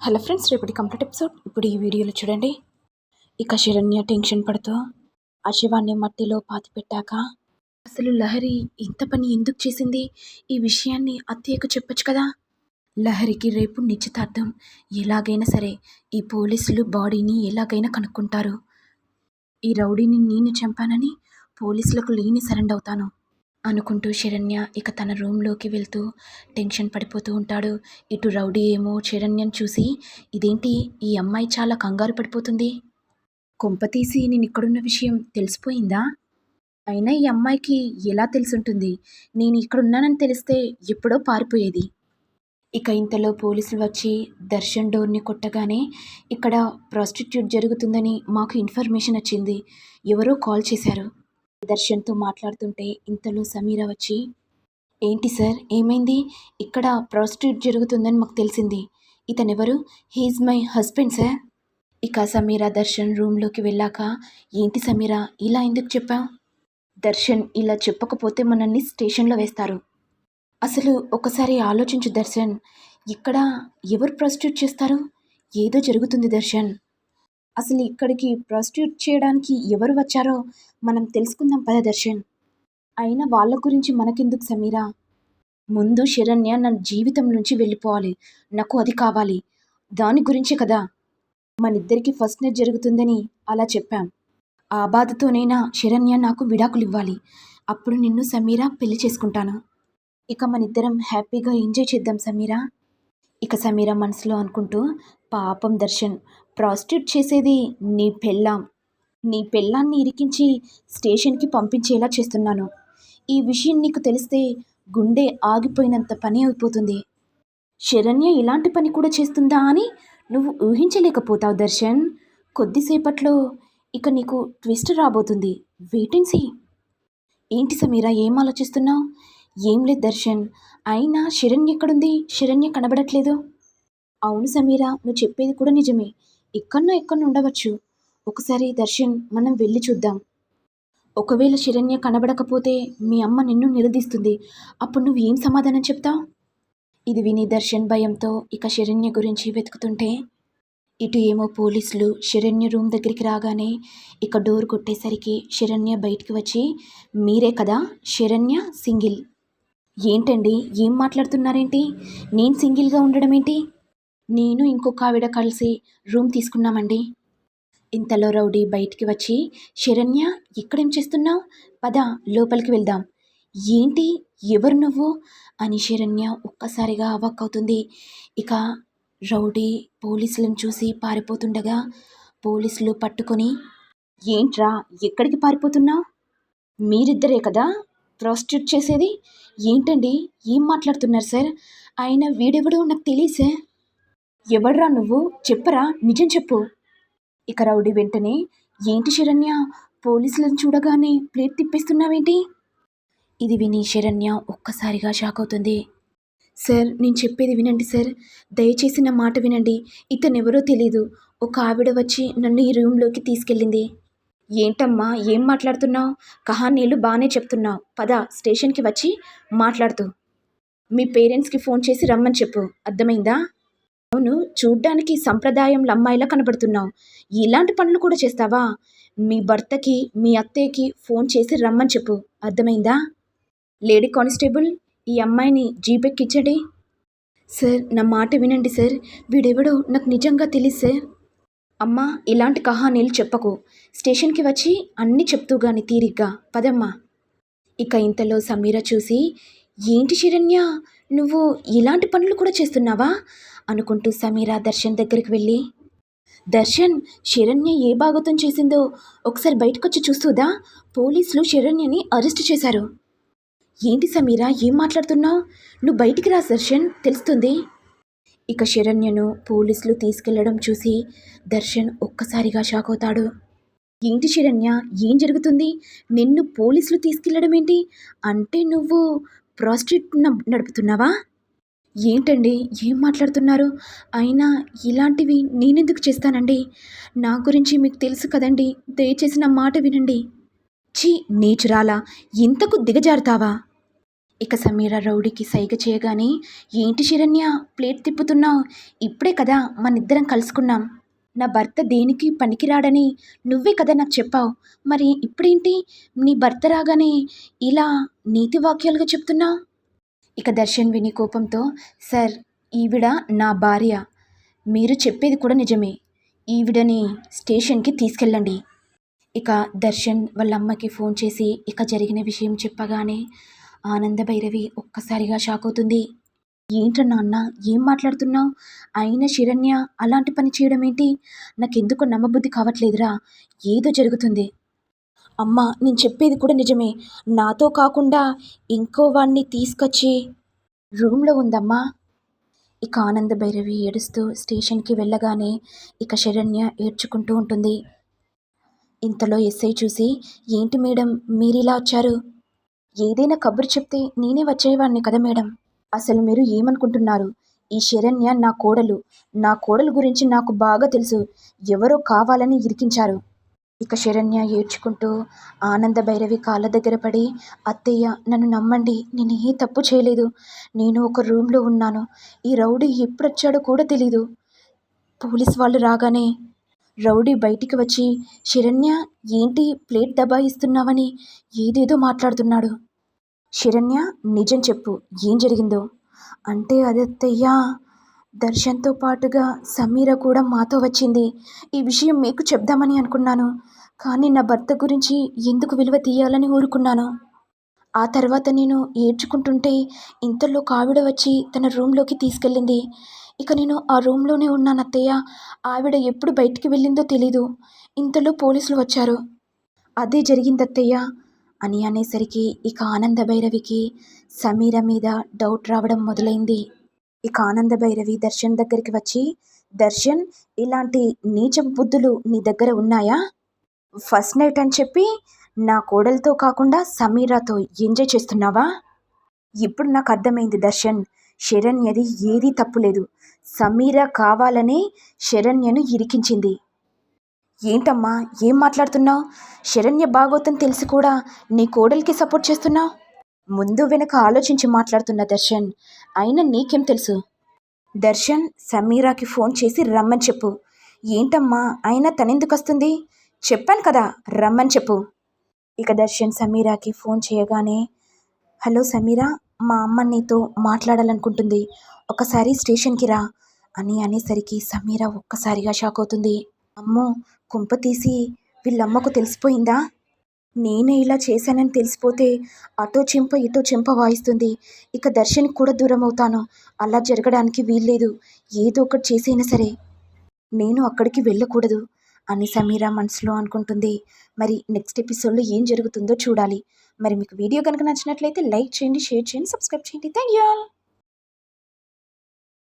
Hello friends రేపటి complete episode. ఇప్పుడు ఈ వీడియోలో చూడండి. ఇక శరణ్య టెన్షన్ పడుతూ ఆ శివాన్ని మట్టిలో పాతి పెట్టాక అసలు లహరి ఇంత పని ఎందుకు చేసింది? ఈ విషయాన్ని అత్తయ్యకు చెప్పొచ్చు కదా? లహరికి రేపు నిశ్చితార్థం. ఎలాగైనా సరే ఈ పోలీసులు బాడీని ఎలాగైనా కనుక్కుంటారు. ఈ రౌడీని నేను చంపానని పోలీసులకు లేని సరెండ్ అవుతాను అనుకుంటూ శరణ్య ఇక తన రూమ్లోకి వెళ్తూ టెన్షన్ పడిపోతూ ఉంటాడు. ఇటు రౌడీ ఏమో శరణ్యను చూసి ఇదేంటి? ఈ అమ్మాయి చాలా కంగారు పడిపోతుంది. కొంపతీసి నేను ఇక్కడున్న విషయం తెలిసిపోయిందా? అయినా ఈ అమ్మాయికి ఎలా తెలుసుంటుంది? నేను ఇక్కడున్నానని తెలిస్తే ఎప్పుడో పారిపోయేది. ఇక ఇంతలో పోలీసులు వచ్చి దర్శన్ డోర్ని కొట్టగానే ఇక్కడ ప్రాస్టిట్యూట్ జరుగుతుందని మాకు ఇన్ఫర్మేషన్ వచ్చింది. ఎవరో కాల్ చేశారు. దర్శన్తో మాట్లాడుతుంటే ఇంతలో సమీర వచ్చి ఏంటి సార్ ఏమైంది? ఇక్కడ ప్రాస్టిట్యూట్ జరుగుతుందని మాకు తెలిసింది. ఇతనెవరు? He's my husband sir. ఇక సమీర దర్శన్ రూమ్లోకి వెళ్ళాక ఏంటి సమీర ఇలా ఎందుకు చెప్పావు? దర్శన్ ఇలా చెప్పకపోతే మనల్ని స్టేషన్లో వేస్తారు. అసలు ఒకసారి ఆలోచించు దర్శన్ ఇక్కడ ఎవరు ప్రాస్టిట్యూట్ చేస్తారు? ఏదో జరుగుతుంది దర్శన్. అసలు ఇక్కడికి ప్రాస్టిట్యూట్ చేయడానికి ఎవరు వచ్చారో మనం తెలుసుకుందాం పద దర్శన్. అయినా వాళ్ళ గురించి మనకెందుకు సమీరా? ముందు శరణ్య నా జీవితం నుంచి వెళ్ళిపోవాలి. నాకు అది కావాలి. దాని గురించే కదా? మన ఇద్దరికి ఫస్ట్ నైట్ జరుగుతుందని అలా చెప్పాం. ఆ బాధతోనైనా శరణ్య నాకు విడాకులు ఇవ్వాలి అప్పుడు నిన్ను సమీరా పెళ్ళి చేసుకుంటాను. ఇక మన ఇద్దరం హ్యాపీగా ఎంజాయ్ చేద్దాం సమీరా. ఇక సమీరా మనసులో అనుకుంటూ పాపం దర్శన్ ప్రాస్టిట్యూట్ చేసేది నీ పెళ్ళాం. నీ పెళ్ళాన్ని ఇరికించి స్టేషన్కి పంపించేలా చేస్తున్నాను. ఈ విషయం నీకు తెలిస్తే గుండె ఆగిపోయినంత పని అయిపోతుంది. శరణ్య ఇలాంటి పని కూడా చేస్తుందా అని నువ్వు ఊహించలేకపోతావు దర్శన్. కొద్దిసేపట్లో ఇక నీకు ట్విస్ట్ రాబోతుంది. వెయిటెన్సీ ఏంటి సమీరా ఏం ఆలోచిస్తున్నావు? ఏం లేదు దర్శన్. అయినా శరణ్య ఎక్కడుంది? శరణ్య కనబడట్లేదు. అవును సమీరా నువ్వు చెప్పేది కూడా నిజమే. ఇక్కడనో ఇక్కడ ఉండవచ్చు. ఒకసారి దర్శన్ మనం వెళ్ళి చూద్దాం. ఒకవేళ శరణ్య కనబడకపోతే మీ అమ్మ నిన్ను నిలదీస్తుంది. అప్పుడు నువ్వు ఏం సమాధానం చెప్తావు? ఇది విని దర్శన్ భయంతో ఇక శరణ్య గురించి వెతుకుతుంటే ఇటు ఏమో పోలీసులు శరణ్య రూమ్ దగ్గరికి రాగానే ఇక డోర్ కొట్టేసరికి శరణ్య బయటికి వచ్చి మీరే కదా శరణ్య సింగిల్. ఏంటండి? ఏం మాట్లాడుతున్నారేంటి? నేను సింగిల్గా ఉండడం ఏంటి నేను ఇంకొక ఆవిడ కలిసి రూమ్ తీసుకున్నామండి. ఇంతలో రౌడీ బయటికి వచ్చి శరణ్య ఇక్కడేం చేస్తున్నావు? పద లోపలికి వెళ్దాం. ఏంటి? ఎవరు నువ్వు? అని శరణ్య ఒక్కసారిగా అవాక్కవుతుంది ఇక రౌడీ పోలీసులను చూసి పారిపోతుండగా పోలీసులు పట్టుకొని ఏంట్రా ఎక్కడికి పారిపోతున్నావు? మీరిద్దరే కదా ప్రాస్టిట్యూట్ చేసేది? ఏంటండి? ఏం మాట్లాడుతున్నారు సార్? ఆయన వీడెవడో నాకు తెలియదు సార్. ఎవడ్రా నువ్వు? చెప్పరా నిజం చెప్పు. ఇక రౌడీ వెంటనే ఏంటి శరణ్య? పోలీసులను చూడగానే ప్లేట్ తిప్పేస్తున్నావేంటి? ఇది విని శరణ్య ఒక్కసారిగా షాక్ అవుతుంది. సార్ నేను చెప్పేది వినండి సార్. దయచేసి నా మాట వినండి. ఇతనెవరో తెలీదు. ఒక ఆవిడ వచ్చి నన్ను ఈ రూమ్లోకి తీసుకెళ్ళింది. ఏంటమ్మా ఏం మాట్లాడుతున్నావు? కహానీలు బాగానే చెప్తున్నావు పద స్టేషన్కి వచ్చి మాట్లాడుతూ. మీ పేరెంట్స్కి ఫోన్ చేసి రమ్మని చెప్పు. అర్థమైందా? అవును చూడ్డానికి సంప్రదాయంలో అమ్మాయిలా కనబడుతున్నావు. ఇలాంటి పనులు కూడా చేస్తావా? మీ భర్తకి మీ అత్తయ్యకి ఫోన్ చేసి రమ్మని చెప్పు. అర్థమైందా? లేడీ కానిస్టేబుల్ ఈ అమ్మాయిని జీపెక్కిచ్చండి. సార్ నా మాట వినండి సార్. వీడెవడో నాకు నిజంగా తెలియదు సార్. అమ్మా ఇలాంటి కహానీలు చెప్పకు. స్టేషన్కి వచ్చి అన్నీ చెప్తూ గాని తీరిగ్గా. పదమ్మా. ఇక ఇంతలో సమీర చూసి ఏంటి శరణ్య? నువ్వు ఇలాంటి పనులు కూడా చేస్తున్నావా? అనుకుంటూ సమీర దర్శన్ దగ్గరికి వెళ్ళి దర్శన్ శరణ్య ఏ భాగతం చేసిందో ఒకసారి బయటకొచ్చి చూస్తుందా? పోలీసులు శరణ్యని అరెస్ట్ చేశారు. ఏంటి సమీరా ఏం మాట్లాడుతున్నావు? నువ్వు బయటికి రా దర్శన్ తెలుస్తుంది. ఇక శరణ్యను పోలీసులు తీసుకెళ్ళడం చూసి దర్శన్ ఒక్కసారిగా షాక్ అవుతాడు. ఏంటి శరణ్య ఏం జరుగుతుంది? నిన్ను పోలీసులు తీసుకెళ్ళడం ఏంటి? అంటే నువ్వు ప్రాస్టిట్యూట్ నడుపుతున్నావా? ఏంటండి? ఏం మాట్లాడుతున్నారు? అయినా ఇలాంటివి నేనెందుకు చేస్తానండి? నా గురించి మీకు తెలుసు కదండి. దయచేసి నా మాట వినండి. ఛీ నేచురాలా! ఇంతకు దిగజారుతావా? ఇక సమీర రౌడీకి సైగ చేయగానే ఏంటి శరణ్య? ప్లేట్ తిప్పుతున్నావు? ఇప్పుడే కదా మనిద్దరం కలుసుకున్నాం. నా భర్త దేనికి పనికిరాడని నువ్వే కదా నాకు చెప్పావు. మరి ఇప్పుడేంటి? నీ భర్త రాగానే ఇలా నీతి వాక్యాలుగా చెప్తున్నావు? ఇక దర్శన్ విని కోపంతో సార్ ఈవిడ నా భార్య. మీరు చెప్పేది కూడా నిజమే. ఈవిడని స్టేషన్కి తీసుకెళ్ళండి. ఇక దర్శన్ వాళ్ళ అమ్మకి ఫోన్ చేసి ఇక జరిగిన విషయం చెప్పగానే ఆనంద భైరవి ఒక్కసారిగా షాక్ అవుతుంది. ఏంటన్నా అన్న ఏం మాట్లాడుతున్నావు? అయిన శిరణ్య అలాంటి పని చేయడం ఏంటి? నాకెందుకు నమ్మబుద్ధి కావట్లేదురా. ఏదో జరుగుతుంది. అమ్మ నేను చెప్పేది కూడా నిజమే. నాతో కాకుండా ఇంకో వాడిని తీసుకొచ్చి రూమ్లో ఉందమ్మా. ఇక ఆనంద భైరవి ఏడుస్తూ స్టేషన్కి వెళ్ళగానే ఇక శరణ్య ఏడ్చుకుంటూ ఉంటుంది. ఇంతలో ఎస్ఐ చూసి ఏంటి మేడం మీరిలా వచ్చారు? ఏదైనా కబురు చెప్తే నేనే వచ్చేవాడిని కదా మేడం? అసలు మీరు ఏమనుకుంటున్నారు? ఈ శరణ్య నా కోడలు. నా కోడలు గురించి నాకు బాగా తెలుసు. ఎవరో కావాలని ఇరికించారు. ఇక శరణ్య ఏడ్చుకుంటూ ఆనంద భైరవి కాళ్ళ దగ్గర పడి అత్తయ్య నన్ను నమ్మండి. నేను ఏ తప్పు చేయలేదు. నేను ఒక రూమ్లో ఉన్నాను. ఈ రౌడీ ఎప్పుడు వచ్చాడో కూడా తెలీదు. పోలీస్ వాళ్ళు రాగానే రౌడీ బయటికి వచ్చి శరణ్య ఏంటి ప్లేట్ దబాయిస్తున్నావని? ఏదేదో మాట్లాడుతున్నాడు. శరణ్య నిజం చెప్పు. ఏం జరిగిందో? అంటే అదత్తయ్యా దర్శన్తో పాటుగా సమీర కూడా మాతో వచ్చింది. ఈ విషయం మీకు చెప్దామని అనుకున్నాను. కానీ నా భర్త గురించి ఎందుకు విలువ తీయాలని ఊరుకున్నాను. ఆ తర్వాత నేను ఏడ్చుకుంటుంటే ఇంతలో కావిడ వచ్చి తన రూమ్లోకి తీసుకెళ్ళింది. ఇక నేను ఆ రూమ్లోనే ఉన్నాను అత్తయ్య. ఆవిడ ఎప్పుడు బయటికి వెళ్ళిందో తెలీదు. ఇంతలో పోలీసులు వచ్చారు. అదే జరిగింది అత్తయ్య అని అనేసరికి ఇక ఆనంద భైరవికి సమీర మీద డౌట్ రావడం మొదలైంది. ఇక ఆనంద భైరవి దర్శన్ దగ్గరికి వచ్చి దర్శన్ ఇలాంటి నీచ బుద్ధులు నీ దగ్గర ఉన్నాయా? ఫస్ట్ నైట్ అని చెప్పి నా కోడలతో కాకుండా సమీరాతో ఎంజాయ్ చేస్తున్నావా? ఇప్పుడు నాకు అర్థమైంది దర్శన్. శరణ్యది ఏదీ తప్పులేదు సమీర కావాలనే శరణ్యను ఇరికించింది. ఏంటమ్మా? ఏం మాట్లాడుతున్నావు? శరణ్య బాగోతం తెలిసి కూడా నీ కోడలికి సపోర్ట్ చేస్తున్నావు? ముందు వెనక ఆలోచించి మాట్లాడుతున్న దర్శన్. అయినా నీకేం తెలుసు? దర్శన్ సమీరాకి ఫోన్ చేసి రమ్మని చెప్పు. ఏంటమ్మా అయినా తనెందుకు వస్తుంది చెప్పాను కదా రమ్మని చెప్పు. ఇక దర్శన్ సమీరాకి ఫోన్ చేయగానే హలో సమీరా మా అమ్మ నీతో మాట్లాడాలనుకుంటుంది. ఒకసారి స్టేషన్కి రా. అని అనేసరికి సమీరా ఒక్కసారిగా షాక్ అవుతుంది. అమ్మో కుంప తీసి వీళ్ళమ్మకు తెలిసిపోయిందా? నేనే ఇలా చేశానని తెలిసిపోతే అటో చెంప ఇటో చెంప వాయిస్తుంది. ఇక దర్శన్కి కూడా దూరం అవుతాను. అలా జరగడానికి వీల్లేదు. ఏదో ఒకటి చేసైనా సరే. నేను అక్కడికి వెళ్ళకూడదు అని సమీరా మనసులో అనుకుంటుంది. మరి నెక్స్ట్ ఎపిసోడ్లో ఏం జరుగుతుందో చూడాలి. మరి మీకు వీడియో కనుక నచ్చినట్లయితే లైక్ చేయండి షేర్ చేయండి సబ్స్క్రైబ్ చేయండి. Thank you all!